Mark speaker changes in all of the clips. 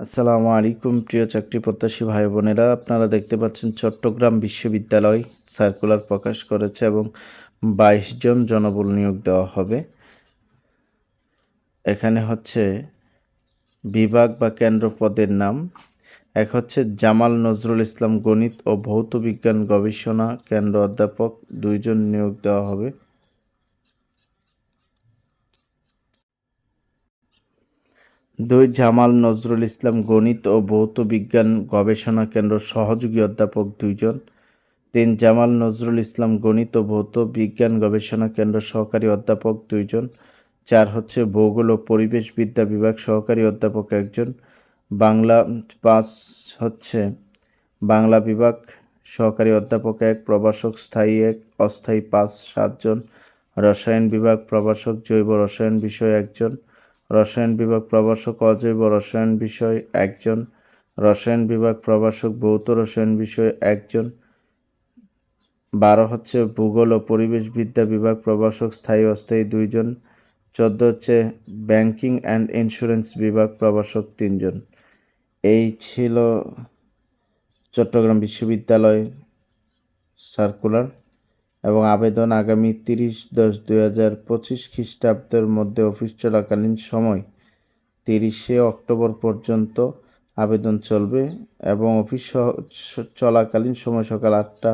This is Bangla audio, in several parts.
Speaker 1: আসসালামু আলাইকুম, প্রিয় চাকরি প্রত্যাশী ভাই বোনেরা। আপনারা দেখতে পাচ্ছেন চট্টগ্রাম বিশ্ববিদ্যালয় সার্কুলার প্রকাশ করেছে এবং বাইশ জন জনবল নিয়োগ দেওয়া হবে। এখানে হচ্ছে বিভাগ বা কেন্দ্র পদের নাম। এক হচ্ছে জামাল নজরুল ইসলাম গণিত ও ভৌত বিজ্ঞান গবেষণা কেন্দ্র অধ্যাপক। দুইজন নিয়োগ দেওয়া হবে। দুই জামাল নজরুল ইসলাম গণিত ও ভৌত বিজ্ঞান গবেষণা কেন্দ্র সহযোগী অধ্যাপক দুইজন। তিন জামাল নজরুল ইসলাম গণিত ও ভৌত বিজ্ঞান গবেষণা কেন্দ্র সহকারী অধ্যাপক দুইজন। চার হচ্ছে ভূগোল ও পরিবেশবিদ্যা বিভাগ সহকারী অধ্যাপক একজন। বাংলা পাঁচ হচ্ছে বাংলা বিভাগ সহকারী অধ্যাপক এক, প্রভাষক স্থায়ী এক, অস্থায়ী পাঁচ, সাতজন। রসায়ন বিভাগ প্রভাষক জৈব রসায়ন বিষয় একজন। রসায়ন বিভাগ প্রভাষক অজৈব রসায়ন বিষয় একজন, রসায়ন বিভাগ প্রভাষক ভৌত রসায়ন বিষয় একজন, বারো হচ্ছে ভূগোল ও পরিবেশবিদ্যা বিভাগ প্রভাষক স্থায়ী অস্থায়ী দুইজন, চোদ্দ হচ্ছে ব্যাংকিং অ্যান্ড ইন্স্যুরেন্স বিভাগ প্রভাষক তিনজন। এই ছিল চট্টগ্রাম বিশ্ববিদ্যালয় সার্কুলার। এবং আবেদন আগামী তিরিশ দশ দুই হাজার পঁচিশ খ্রিস্টাব্দের মধ্যে অফিস চলাকালীন সময় তিরিশে অক্টোবর পর্যন্ত আবেদন চলবে এবং অফিস চলাকালীন সময় সকাল আটটা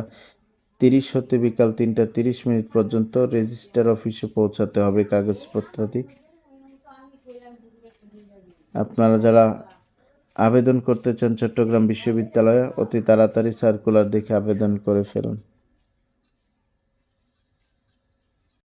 Speaker 1: তিরিশ হতে বিকাল তিনটা তিরিশ মিনিট পর্যন্ত রেজিস্টার অফিসে পৌঁছাতে হবে কাগজপত্রাদি। আপনারা যারা আবেদন করতে চান চট্টগ্রাম বিশ্ববিদ্যালয়ে অতি তাড়াতাড়ি সার্কুলার দেখে আবেদন করে ফেলুন।